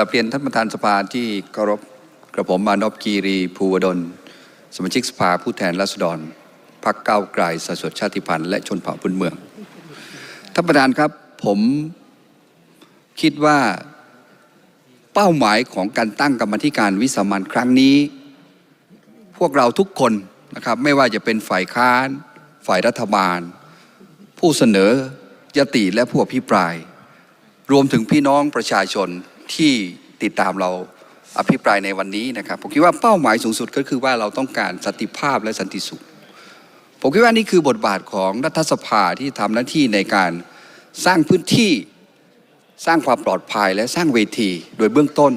ราบเรียนท่านประธานสภาที่เคารพกระผมมานพกีรีภูวดล สมาชิกสภาผู้แทนราษฎรพรรคก้าวไกลสสดชาติพันธุ์และชนเผ่าพื้นเมือง ท่านประธานครับผมคิดว่าเป้าหมายของการตั้งกรรมธิการวิสามันครั้งนี้ พวกเราทุกคนนะครับไม่ว่าจะเป็นฝ่ายค้าน ฝ่ายรัฐบาล ผู้เสนอยติและผู้อภิปราย รวมถึงพี่น้องประชาชน ที่ติดตามเราอภิปรายในวันนี้นะครับ ผมคิดว่าเป้าหมายสูงสุดก็คือว่าเราต้องการสันติภาพและสันติสุข ผมคิดว่านี่คือบทบาทของรัฐสภาที่ทำหน้าที่ในการสร้างพื้นที่สร้างความปลอดภัยและสร้างเวทีโดยเบื้องต้น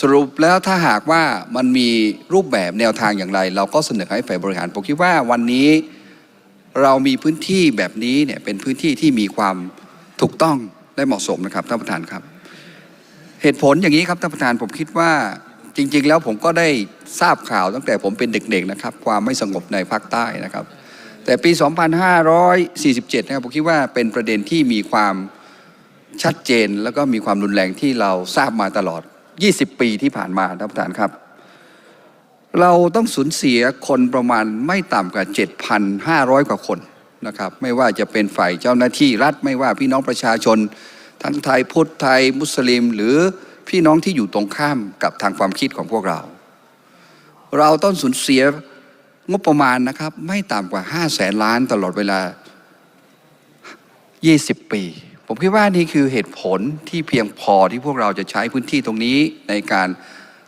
สรุปแล้วถ้าหากว่ามันมีรูปแบบแนวทางอย่างไร เราก็เสนอให้ฝ่ายบริหาร ผมคิดว่าวันนี้เรามีพื้นที่แบบนี้เนี่ยเป็นพื้นที่ที่มีความถูกต้องและเหมาะสมนะครับท่านประธานครับ เหตุผลอย่างนี้ครับท่านประธานผมคิดว่าจริง ๆ แล้วผมก็ได้ทราบข่าวตั้งแต่ผมเป็นเด็กๆนะครับ ความไม่สงบในภาคใต้นะครับ แต่ปี 2547 นะครับผมคิดว่าเป็นประเด็นที่มีความชัดเจนแล้วก็มีความรุนแรงที่เราทราบมาตลอด 20 ปีที่ผ่านมาท่านประธานครับ เราต้องสูญเสียคนประมาณไม่ต่ำกว่า 7,500 กว่าคนนะครับ ไม่ว่าจะเป็นฝ่ายเจ้าหน้าที่รัฐไม่ว่าพี่น้องประชาชน ทั้งไทยพุทธไทยมุสลิม หรือพี่น้องที่อยู่ตรงข้ามกับทางความคิดของพวกเรา เราต้องสูญเสียงบประมาณนะครับ ไม่ต่ำกว่า5แสนล้านตลอดเวลา 20 ปี ผมคิดว่านี่คือเหตุผลที่เพียงพอที่พวกเราจะใช้พื้นที่ตรงนี้ในการ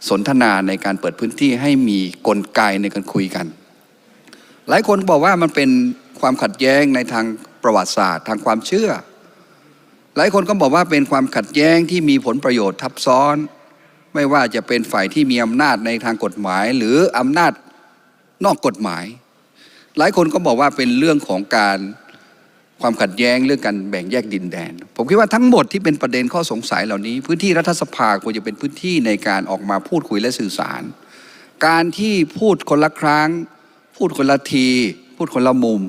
สนทนาในการเปิดพื้นที่ให้มีกลไกในการคุยกัน หลายคนบอกว่ามันเป็นความขัดแย้งในทางประวัติศาสตร์ ทางความเชื่อ หลายคนก็บอกว่าเป็นความขัดแย้งที่มีผลประโยชน์ทับซ้อน ไม่ว่าจะเป็นฝ่ายที่มีอำนาจในทางกฎหมาย หรืออำนาจนอกกฎหมาย หลายคนก็บอกว่าเป็นเรื่องของการความขัดแย้งเรื่องการแบ่งแยกดินแดน ผมคิดว่าทั้งหมดที่เป็นประเด็นข้อสงสัยเหล่านี้ พื้นที่รัฐสภาควรจะเป็นพื้นที่ในการออกมาพูดคุยและสื่อสาร การที่พูดคนละครั้ง พูดคนละที พูดคนละมุม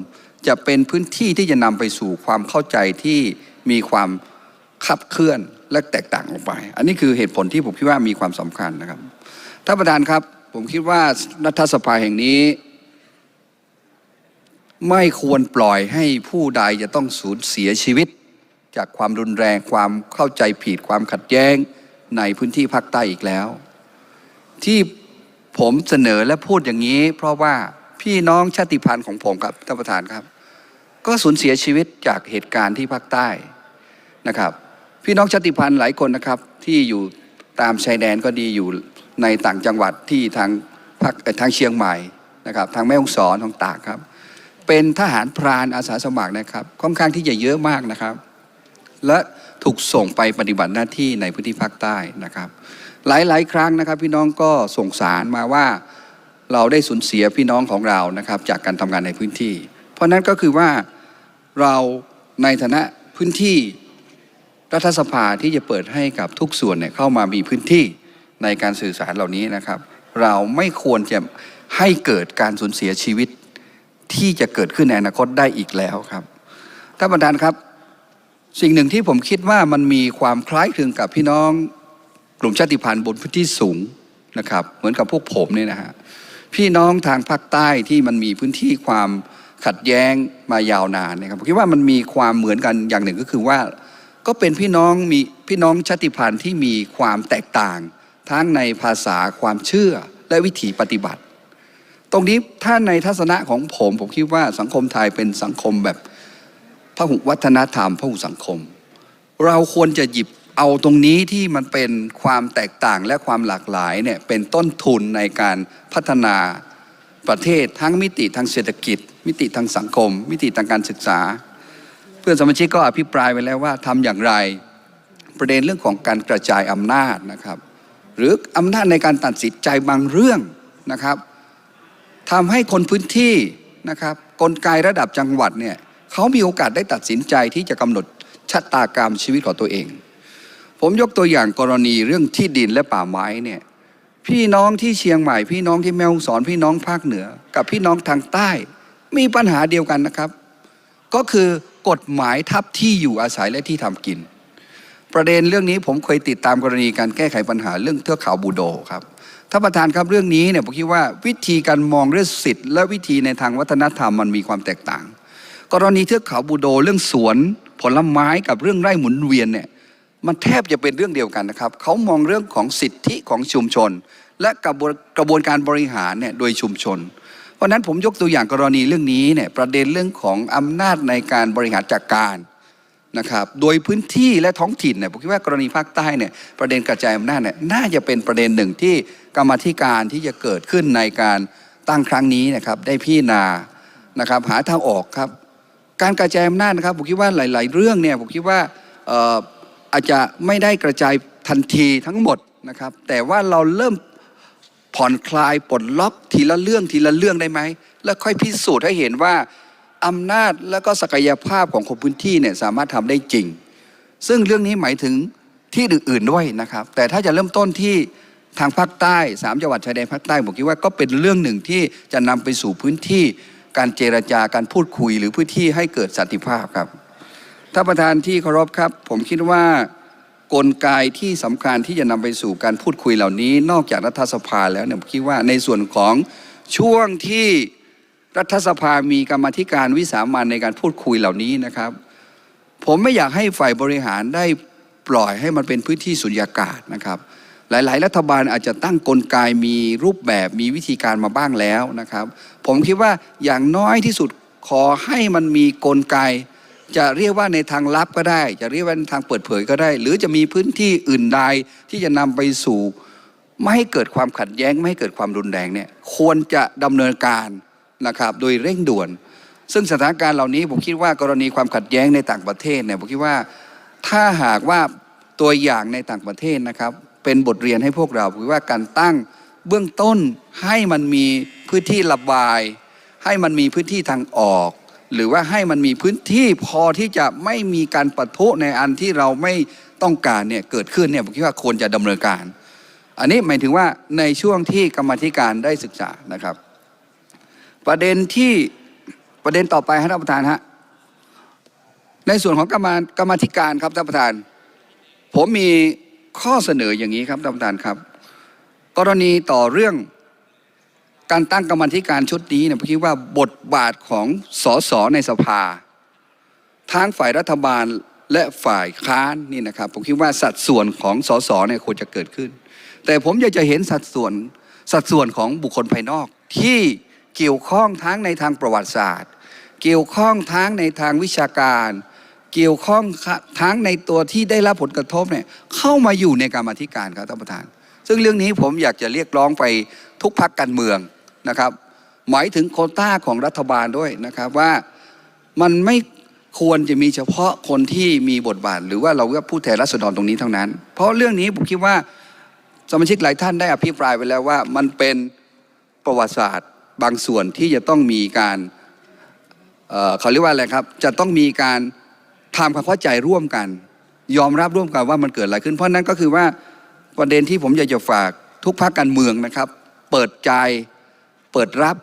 จะเป็นพื้นที่ที่จะนำไปสู่ความเข้าใจที่ มีความขับเคลื่อนและแตกต่างออกไป อันนี้คือเหตุผลที่ผมคิดว่ามีความสำคัญนะครับท่านประธานครับ ผมคิดว่ารัฐสภาแห่งนี้ ไม่ควรปล่อยให้ผู้ใดจะต้องสูญเสียชีวิต จากความรุนแรงความเข้าใจผิดความขัดแย้งในพื้นที่ภาคใต้อีกแล้ว ที่ผมเสนอและพูดอย่างนี้ เพราะว่าพี่น้องชาติพันธุ์ของผมครับท่านประธานครับ ก็สูญเสียชีวิตจากเหตุการณ์ที่ภาคใต้ นะครับ พี่น้องชาติพันธุ์หลายคนนะครับที่อยู่ตามชายแดนก็ดีอยู่ในต่างจังหวัดที่ทางภาคทางเชียงใหม่นะครับทางแม่ฮ่องสอนทางตากครับ เป็นทหารพรานอาสาสมัครนะครับค่อนข้างที่จะเยอะมากนะครับ และถูกส่งไปปฏิบัติหน้าที่ในพื้นที่ภาคใต้นะครับ หลายๆ ครั้งนะครับ พี่น้องก็ส่งสารมาว่าเราได้สูญเสียพี่น้องของเรานะครับ จากการทำงานในพื้นที่ เพราะนั้นก็คือว่าเราในฐานะพื้นที่ รัฐสภาที่จะเปิดให้กับทุกส่วนเนี่ยเข้ามามีพื้นที่ในการสื่อสารเหล่านี้นะครับ เราไม่ควรจะให้เกิดการสูญเสียชีวิตที่จะเกิดขึ้นในอนาคตได้อีกแล้วครับท่านประธานครับ สิ่งหนึ่งที่ผมคิดว่ามันมีความคล้ายคลึงกับพี่น้องกลุ่มชาติพันธุ์บนพื้นที่สูงนะครับ เหมือนกับพวกผมเนี่ยนะฮะพี่น้องทางภาคใต้ที่มันมีพื้นที่ความขัดแย้งมายาวนานนะครับผมคิดว่ามันมีความเหมือนกันอย่างหนึ่งก็คือว่า ก็เป็นพี่น้องมีพี่น้องชาติพันธุ์ที่มีความแตกต่าง ทั้งในภาษาความเชื่อและวิถีปฏิบัติ ตรงนี้ถ้าในทัศนะของผม ผมคิดว่าสังคมไทยเป็นสังคมแบบพหุวัฒนธรรมพหุสังคม เราควรจะหยิบเอาตรงนี้ที่มันเป็นความแตกต่างและความหลากหลายเนี่ยเป็นต้นทุนในการพัฒนาประเทศทั้งมิติทางเศรษฐกิจ มิติทางสังคม มิติทางการศึกษา พื่อนสมาชิกก็อภิปรายไปแล้วว่าทำอย่างไร ประเด็นเรื่องของการกระจายอำนาจนะครับ หรืออำนาจในการตัดสินใจบางเรื่องนะครับทำให้คนพื้นที่นะครับกลไกระดับจังหวัดเนี่ยเขามีโอกาสได้ตัดสินใจที่จะกำหนดชะตากรรมชีวิตของตัวเอง ผมยกตัวอย่างกรณีเรื่องที่ดินและป่าไม้เนี่ยพี่น้องที่เชียงใหม่ พี่น้องที่แม่ฮ่องสอนพี่น้องภาคเหนือ กับพี่น้องทางใต้ มีปัญหาเดียวกันนะครับ ก็คือ กฎหมายทับที่อยู่อาศัยและที่ทำกิน ประเด็นเรื่องนี้ผมเคยติดตามกรณีการแก้ไขปัญหาเรื่องเทือกเขาบูโดครับท่านประธานครับเรื่องนี้เนี่ยผมคิดว่าวิธีการมองเรื่องสิทธิ์และวิธีในทางวัฒนธรรมมันมีความแตกต่าง กรณีเทือกเขาบูโดเรื่องสวนผลไม้กับเรื่องไร่หมุนเวียนเนี่ยมันแทบจะเป็นเรื่องเดียวกันนะครับเขามองเรื่องของสิทธิของชุมชน และกระบกระบวนการบริหารเนี่ยโดยชุมชน เพราะนั้นผมยกตัวอย่างกรณีเรื่องนี้เนี่ยประเด็นเรื่องของอำนาจในการบริหารจัดการนะครับโดยพื้นที่และท้องถิ่นเนี่ยผมคิดว่ากรณีภาคใต้เนี่ยประเด็นกระจายอำนาจเนี่ยน่าจะเป็นประเด็นหนึ่งที่กรรมธิการที่จะเกิดขึ้นในการตั้งครั้งนี้นะครับได้พิจารณานะครับหาทางออกครับการกระจายอำนาจนะครับผมคิดว่าหลาย ๆ เรื่องเนี่ยผมคิดว่าอาจจะไม่ได้กระจายทันทีทั้งหมดนะครับแต่ว่าเราเริ่ม ผ่อนคลายปลดล็อกทีละเรื่องทีละเรื่องได้ไหม แล้วค่อยพิสูจน์ให้เห็นว่าอำนาจและก็ศักยภาพของคนพื้นที่เนี่ยสามารถทำได้จริง ซึ่งเรื่องนี้หมายถึงที่อื่นๆด้วยนะครับ แต่ถ้าจะเริ่มต้นที่ทางภาคใต้สามจังหวัดชายแดนภาคใต้ผมคิดว่าก็เป็นเรื่องหนึ่งที่จะนำไปสู่พื้นที่การเจรจาการพูดคุยหรือพื้นที่ให้เกิดสันติภาพครับท่านประธานที่เคารพครับ ผมคิดว่า กลไกที่สำคัญที่จะนำไปสู่การพูดคุยเหล่านี้ นอกจากรัฐสภาแล้วเนี่ยผมคิดว่าในส่วนของช่วงที่รัฐสภามีกรรมธิการวิสามันในการพูดคุยเหล่านี้นะครับ ผมไม่อยากให้ฝ่ายบริหารได้ปล่อยให้มันเป็นพื้นที่สุญญากาศนะครับ หลาย ๆ รัฐบาลอาจจะตั้งกลไกมีรูปแบบมีวิธีการมาบ้างแล้วนะครับ ผมคิดว่าอย่างน้อยที่สุดขอให้มันมีกลไก จะเรียกว่าในทางลับก็ได้ จะเรียกว่าในทางเปิดเผยก็ได้ หรือจะมีพื้นที่อื่นใดที่จะนำไปสู่ ไม่ให้เกิดความขัดแย้งไม่ให้เกิดความรุนแรงเนี่ยควรจะดำเนินการนะครับโดยเร่งด่วน ซึ่งสถานการณ์เหล่านี้ผมคิดว่ากรณีความขัดแย้งในต่างประเทศเนี่ยผมคิดว่าถ้าหากว่าตัวอย่างในต่างประเทศนะครับ เป็นบทเรียนให้พวกเราผมคิดว่าการตั้งเบื้องต้นให้มันมีพื้นที่ระบาย ให้มันมีพื้นที่ทางออก หรือว่าให้มันมีพื้นที่พอที่จะไม่มีการปะทุในอันที่เราไม่ต้องการเนี่ยเกิดขึ้นเนี่ยผมคิดว่าควรจะดำเนินการ อันนี้หมายถึงว่าในช่วงที่กรรมธิการได้ศึกษานะครับ ประเด็นที่ประเด็นต่อไปครับท่านประธานฮะในส่วนของกรรมกรรมธิการครับท่านประธาน ผมมีข้อเสนออย่างนี้ครับท่านประธานครับ กรณีต่อเรื่อง การตั้งกรรมธิการชุดนี้เนี่ยผมคิดว่าบทบาทของสสในสภาทั้งฝ่ายรัฐบาลและฝ่ายค้านนี่นะครับ ผมคิดว่าสัดส่วนของสสเนี่ยควรจะเกิดขึ้น แต่ผมอยากจะเห็นสัดส่วนสัดส่วนของบุคคลภายนอก ที่เกี่ยวข้องทั้งในทางประวัติศาสตร์ เกี่ยวข้องทั้งในทางวิชาการ เกี่ยวข้องทั้งในตัวที่ได้รับผลกระทบเนี่ยเข้ามาอยู่ในการมาธิการครับท่านประธาน ซึ่งเรื่องนี้ผมอยากจะเรียกร้องไปทุกพักการเมือง นะครับ หมายถึงโคต้าของรัฐบาลด้วยนะครับว่ามันไม่ควรจะมีเฉพาะคนที่มีบทบาท หรือว่าเราก็พูดแทนรัษฎรตรงนี้เท่านั้น เพราะเรื่องนี้ผมคิดว่าสมาชิกหลายท่านได้อภิปรายไปแล้วว่า มันเป็นประวัติศาสตร์บางส่วนที่จะต้องมีการเเขาเรียกว่าอะไรครับ จะต้องมีการทำความเข้าใจร่วมกัน ยอมรับร่วมกันว่ามันเกิดอะไรขึ้น เพราะนั้นก็คือว่าประเด็นที่ผมอยากจะฝากทุกภาคการเมืองนะครับ เปิดใจ เปิดรับ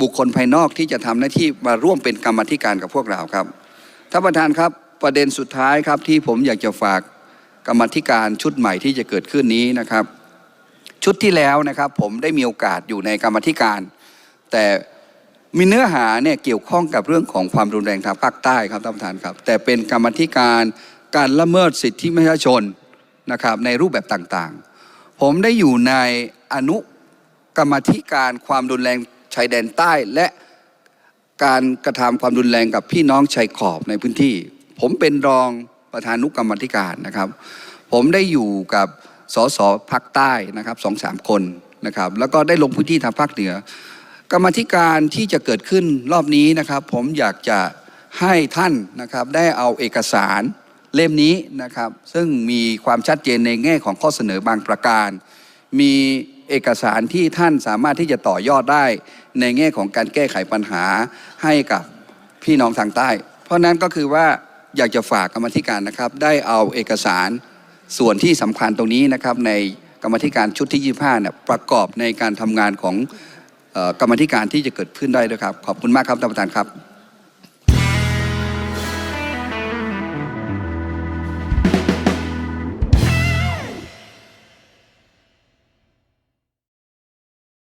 บุคคลภายนอกที่จะทำหน้าที่มาร่วมเป็นกรรมธิการกับพวกเราครับท่านประธานครับประเด็นสุดท้ายครับที่ผมอยากจะฝากกรรมธิการชุดใหม่ที่จะเกิดขึ้นนี้นะครับ ชุดที่แล้วนะครับ ผมได้มีโอกาสอยู่ในกรรมธิการ แต่มีเนื้อหาเนี่ยเกี่ยวข้องกับเรื่องของความรุนแรงทางภาคใต้ครับท่านประธานครับ แต่เป็นกรรมธิการการละเมิดสิทธิมนุษยชนนะครับในรูปแบบต่างๆ ผมได้อยู่ในอนุ กรรมธิการความรุนแรงชายแดนใต้ และการกระทำความรุนแรงกับพี่น้องชายขอบในพื้นที่ ผมเป็นรองประธานุกรรมธิการนะครับ ผมได้อยู่กับสสภาคใต้นะครับสองสามคนนะครับ แล้วก็ได้ลงพื้นที่ทางภาคเหนือกรรมธิการที่จะเกิดขึ้นรอบนี้นะครับ ผมอยากจะให้ท่านนะครับได้เอาเอกสารเล่มนี้นะครับ ซึ่งมีความชัดเจนในแง่ของข้อเสนอบางประการ มี เอกสารที่ท่านสามารถที่จะต่อยอดได้ ในแง่ของการแก้ไขปัญหาให้กับพี่น้องทางใต้ เพราะนั้นก็คือว่าอยากจะฝากกรรมธิการนะครับ ได้เอาเอกสารส่วนที่สำคัญตรงนี้นะครับ ในกรรมธิการชุดที่ 25เนี่ยประกอบในการทำงานของออกรรมธิการที่จะเกิดขึ้นได้ด้วยครับ ขอบคุณมากครับท่านประธานครับ